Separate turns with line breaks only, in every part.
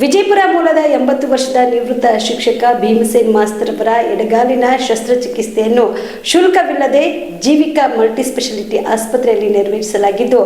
ವಿಜಯಪುರ ಮೂಲದ ಎಂಬತ್ತು ವರ್ಷದ ನಿವೃತ್ತ ಶಿಕ್ಷಕ ಭೀಮಸೇನ್ ಮಾಸ್ತರ್ ಅವರ ಎಡಗಾಲಿನ ಶಸ್ತ್ರಚಿಕಿತ್ಸೆಯನ್ನು ಶುಲ್ಕವಿಲ್ಲದೆ ಜೀವಿಕಾ ಮಲ್ಟಿಸ್ಪೆಷಾಲಿಟಿ ಆಸ್ಪತ್ರೆಯಲ್ಲಿ ನೆರವೇರಿಸಲಾಗಿದ್ದು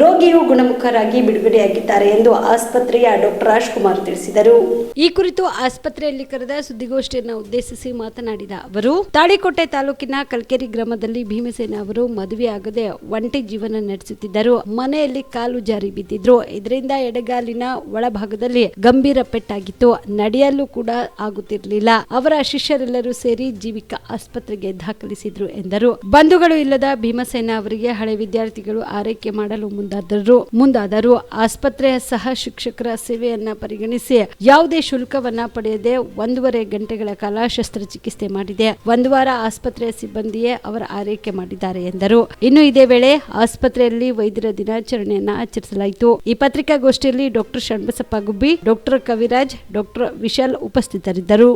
ರೋಗಿಯು ಗುಣಮುಖರಾಗಿ ಬಿಡುಗಡೆಯಾಗಿದ್ದಾರೆ ಎಂದು ಆಸ್ಪತ್ರೆಯ ಡಾಕ್ಟರ್ ರಾಜ್ಕುಮಾರ್ ತಿಳಿಸಿದರು. ಈ ಕುರಿತು ಆಸ್ಪತ್ರೆಯಲ್ಲಿ ಕರೆದ ಸುದ್ದಿಗೋಷ್ಠಿಯನ್ನು ಉದ್ದೇಶಿಸಿ ಮಾತನಾಡಿದ ಅವರು, ತಾಳಿಕೋಟೆ ತಾಲೂಕಿನ ಕಲ್ಕೆರಿ ಗ್ರಾಮದಲ್ಲಿ ಭೀಮಸೇನ ಅವರು ಮದುವೆಯಾಗದೆ ಒಂಟಿ ಜೀವನ ನಡೆಸುತ್ತಿದ್ದರು. ಮನೆಯಲ್ಲಿ ಕಾಲು ಜಾರಿ ಬಿದ್ದಿದ್ರು. ಇದರಿಂದ ಎಡಗಾಲಿನ ಒಳಭಾಗದಲ್ಲಿ ಗಂಭೀರ ಪೆಟ್ಟಾಗಿತ್ತು. ನಡೆಯಲು ಕೂಡ ಆಗುತ್ತಿರಲಿಲ್ಲ. ಅವರ ಶಿಷ್ಯರೆಲ್ಲರೂ ಸೇರಿ ಜೀವಿಕ ಆಸ್ಪತ್ರೆಗೆ ದಾಖಲಿಸಿದ್ರು ಎಂದರು. ಬಂಧುಗಳು ಇಲ್ಲದ ಭೀಮಸೇನ ಅವರಿಗೆ ಹಳೆ ವಿದ್ಯಾರ್ಥಿಗಳು ಆರೈಕೆ ಮಾಡಲು ಮುಂದಾದರು. ಮುಂದಾದರು. ಆಸ್ಪತ್ರೆಯ ಸಹ ಶಿಕ್ಷಕರ ಸೇವೆಯನ್ನ ಪರಿಗಣಿಸಿ ಯಾವುದೇ ಶುಲ್ಕವನ್ನ ಪಡೆಯದೆ ಒಂದೂವರೆ ಗಂಟೆಗಳ ಕಾಲ ಶಸ್ತ್ರಚಿಕಿತ್ಸೆ ಮಾಡಿದೆ. ಒಂದು ವಾರ ಆಸ್ಪತ್ರೆಯ ಸಿಬ್ಬಂದಿಯೇ ಅವರ ಆರೈಕೆ ಮಾಡಿದ್ದಾರೆ ಎಂದರು. ಇನ್ನು ಇದೇ ವೇಳೆ ಆಸ್ಪತ್ರೆಯಲ್ಲಿ ವೈದ್ಯರ ದಿನಾಚರಣೆಯನ್ನ ಆಚರಿಸಲಾಯಿತು. ಈ ಪತ್ರಿಕಾಗೋಷ್ಠಿಯಲ್ಲಿ doctor Shanbasappa Gubbi doctor Kaviraj, doctor Vishal ಉಪಸ್ಥಿತರಿದ್ದರು.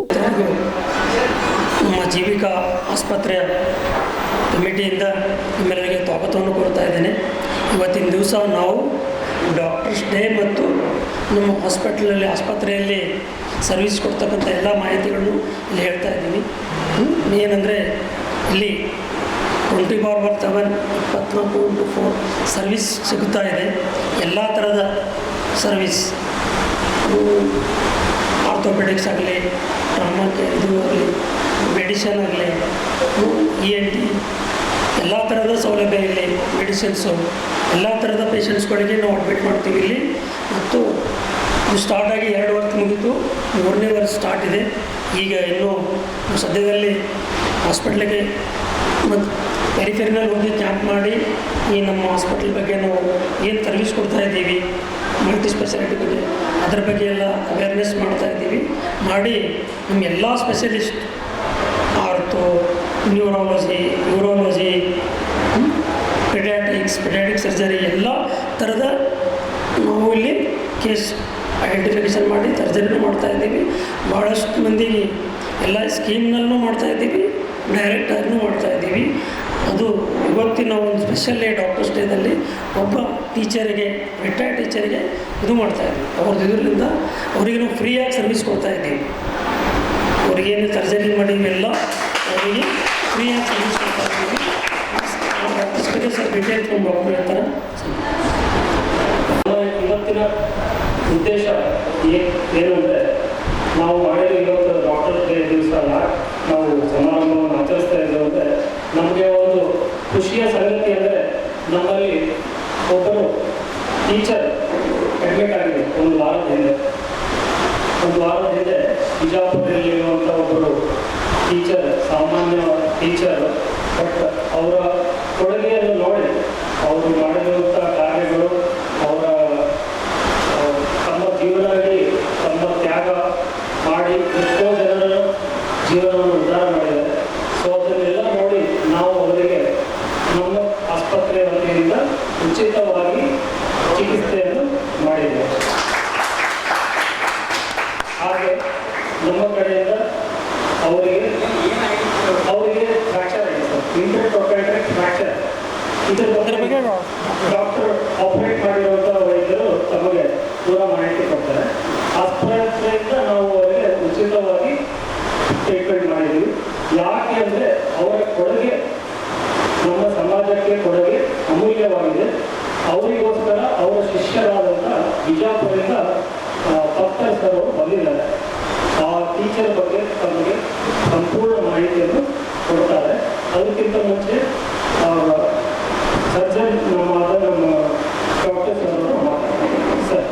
ನಮ್ಮ ಜೀವಿಕಾ ಆಸ್ಪತ್ರೆಯ ಕಮಿಟಿಯಿಂದ ನಿಮ್ಮೆಲ್ಲರಿಗೆ ಸ್ವಾಗತವನ್ನು ಕೊಡ್ತಾ ಇದ್ದೇನೆ. ಇವತ್ತಿನ ದಿವಸ ನಾವು ಡಾಕ್ಟರ್ಸ್ ಡೇ ಮತ್ತು ನಮ್ಮ ಹಾಸ್ಪಿಟ್ಲಲ್ಲಿ, ಆಸ್ಪತ್ರೆಯಲ್ಲಿ ಸರ್ವಿಸ್ ಕೊಡ್ತಕ್ಕಂಥ ಎಲ್ಲ ಮಾಹಿತಿಗಳನ್ನು ಇಲ್ಲಿ ಹೇಳ್ತಾ ಇದ್ದೀನಿ. ಏನಂದರೆ ಇಲ್ಲಿ ಟ್ವೆಂಟಿ ಫೋರ್ ಬರ್ ಸೆವೆನ್ ಇಪ್ಪತ್ನಾಲ್ಕು ಇಂಟು ಫೋರ್ ಸರ್ವಿಸ್ ಸಿಗುತ್ತಾ ಇದೆ. ಎಲ್ಲ ಥರದ ಸರ್ವಿಸ್ ಆರ್ಥೋಪೆಡಿಕ್ಸ್ ಆಗಲಿ ಟ್ರಾಮಾಕ್ಕೆ ಇದು ಆಗಲಿ ಮೆಡಿಸನ್ ಆಗಲಿ ಇ ಎನ್ ಟಿ ಎಲ್ಲ ಥರದ ಸೌಲಭ್ಯ ಇಲ್ಲಿ ಮೆಡಿಸಿನ್ಸು ಎಲ್ಲ ಥರದ ಪೇಷಂಟ್ಸ್ಗಳಿಗೆ ನಾವು ಅಡ್ಮಿಟ್ ಮಾಡ್ತೀವಿ ಇಲ್ಲಿ. ಮತ್ತು ಇದು ಸ್ಟಾರ್ಟ್ ಆಗಿ ಎರಡು ವರ್ಷ ಮುಗಿತು, ಮೂರನೇ ವರ್ಷ ಸ್ಟಾರ್ಟ್ ಇದೆ. ಈಗ ಇನ್ನೂ ಸದ್ಯದಲ್ಲಿ ಹಾಸ್ಪಿಟ್ಲಿಗೆ ಮತ್ತು ಪೆರಿಫೆರಿನಲ್ಲಿ ಹೋಗಿ ಕ್ಯಾಂಪ್ ಮಾಡಿ ಈ ನಮ್ಮ ಹಾಸ್ಪಿಟ್ಲ್ ಬಗ್ಗೆ ನಾವು ಏನು ಸರ್ವಿಸ್ ಕೊಡ್ತಾ ಇದ್ದೀವಿ ಮಲ್ಟಿ ಸ್ಪೆಷಾಲಿಟಿ ಬಗ್ಗೆ ಅದರ ಬಗ್ಗೆ ಎಲ್ಲ ಅವೇರ್ನೆಸ್ ಮಾಡ್ತಾ ಇದ್ದೀವಿ. ಮಾಡಿ ನಮ್ಮೆಲ್ಲ specialist ortho neurology urology paediatrics paediatric surgery ಎಲ್ಲ ಥರದ ನಾವು ಇಲ್ಲಿ ಕೇಸ್ ಐಡೆಂಟಿಫಿಕೇಷನ್ ಮಾಡಿ ಸರ್ಜರಿನೂ ಮಾಡ್ತಾ ಇದ್ದೀವಿ. ಭಾಳಷ್ಟು ಮಂದಿಗೆ ಎಲ್ಲ ಸ್ಕೀಮ್ನಲ್ಲೂ ಮಾಡ್ತಾ ಇದ್ದೀವಿ. ಡೈರೆಕ್ಟಾಗೂ ಮಾಡ್ತಾ ಇದ್ದೀವಿ. ಅದು ಇವತ್ತಿನ ಒಂದು ಸ್ಪೆಷಲ್ ಡೇ ಡಾಕ್ಟರ್ಸ್ ಡೇದಲ್ಲಿ ಒಬ್ಬ ಟೀಚರಿಗೆ ರಿಟೈರ್ಡ್ ಟೀಚರಿಗೆ ಇದು ಮಾಡ್ತಾ ಇದ್ದೀವಿ ಅವ್ರದ್ದು ಇದರಿಂದ ಅವರಿಗೆ ನಾವು ಫ್ರೀಯಾಗಿ ಸರ್ವಿಸ್ ಕೊಡ್ತಾ ಇದ್ದೀವಿ. ಅವ್ರಿಗೇನು ಸರ್ಜರಿ ಮಾಡಿವಿ ಎಲ್ಲ ಅವರಿಗೆ ಫ್ರೀಯಾಗಿ ಸರ್ವಿಸ್ ಕೊಡ್ತಾ ಇದ್ದೀವಿ. ಆ ಡಾಕ್ಟರ್ಸ್ ಬಗ್ಗೆ ಸ್ವಲ್ಪ ಡೀಟೇಲ್ಸ್ ನಮ್ಮ ಡಾಕ್ಟರ್ ಹೇಳ್ತಾರೆ
ಇವತ್ತಿನ ಉದ್ದೇಶ ಏನು ಅಂದರೆ ನಾವು ಮಾಡಿದ ಇವತ್ತು ಡಾಕ್ಟರ್ ಡೇ ದಿವಸ ನಾವು ಸಮಾರಂಭವನ್ನು ಆಚರಿಸ್ತಾ ಇದ್ದೇವೆ ಅಂದರೆ ನಮಗೆ ಒಂದು ಖುಷಿಯ ಸಂಗತಿ ಅಂದರೆ ನಮ್ಮಲ್ಲಿ ಒಬ್ಬರು ಟೀಚರ್ ಕಟ್ಟಬೇಕಾಗಿದೆ ಒಂದು ವಾರದ ಹಿಂದೆ. ಒಂದು ವಾರದ ಹಿಂದೆ ಬಿಜಾಪುರದಲ್ಲಿರುವಂಥ ಒಬ್ಬರು ಟೀಚರ್ ಸಾಮಾನ್ಯ ಟೀಚರ್ ಬಟ್ ಅವರ ಕೊಡುಗೆಯನ್ನು ನೋಡಿ ಅವರು ಮಾಡಿರುವಂಥ ಕಾರ್ಯಗಳು ಅವರ ಆ, ತಮ್ಮ ಜೀವನದಲ್ಲಿ ತಮ್ಮ ತ್ಯಾಗ ಮಾಡಿ ಎಷ್ಟೋ ಜನರ ಜೀವನವನ್ನು ಉದ್ಧಾರ ಮಾಡಿದ್ದಾರೆ ಸೊ ಅದನ್ನೆಲ್ಲ ನೋಡಿ ನಾವು ಅವರಿಗೆ ನಮ್ಮ ಆಸ್ಪತ್ರೆ ವತಿಯಿಂದ ಉಚಿತವಾಗಿ ಚಿಕಿತ್ಸೆಯನ್ನು ಮಾಡಿದೆ ಹಾಗೆ ನಮ್ಮ ಕಡೆಯಿಂದ ಅವರಿಗೆ ಅವರಿಗೆ ಫ್ರಾಕ್ಚರ್ ಆಗಿದೆ ಸರ್. ಇಂಟರ್ಪ್ರೊಪೇಟೆಡ್ ಫ್ರಾಕ್ಚರ್ ಇದ್ರ
ಬಗ್ಗೆ
ಡಾಕ್ಟರ್ ಆಪರೇಟ್ ಮಾಡಿರುವಂಥ ವೈದ್ಯರು ತಮಗೆ ದೂರ ಮಾಹಿತಿ ಕೊಡ್ತಾರೆ. ಆಸ್ಪತ್ರೆಯಿಂದ ನಾವು ಅವರಿಗೆ ಉಚಿತವಾಗಿ ಟ್ರೀಟ್ಮೆಂಟ್ ಮಾಡಿದ್ದೀವಿ. ಯಾಕೆ ಅಂದರೆ ಅವರ ಕೊಡುಗೆ ನಮ್ಮ ಸಮಾಜಕ್ಕೆ ಕೊಡುಗೆ ಅಮೂಲ್ಯವಾಗಿದೆ ಅವರಿಗೋಸ್ಕರ ಅವರ ಶಿಷ್ಯರಾದಂಥ ಬಿಜಾಪುರದಿಂದ ಸರ್ ಬಂದಿದ್ದಾರೆ. ಆ ಟೀಚರ್ ಬಗ್ಗೆ ತಮಗೆ ಸಂಪೂರ್ಣ ಮಾಹಿತಿಯನ್ನು ಕೊಡ್ತಾರೆ. ಅದಕ್ಕಿಂತ ಮುಂಚೆ ಸರ್ಜನ್ ನಮ್ಮ ನಮ್ಮ ಡಾಕ್ಟರ್ ಸರ್ ಅವರು ಮಾತಾಡ್ತಾರೆ ಸರ್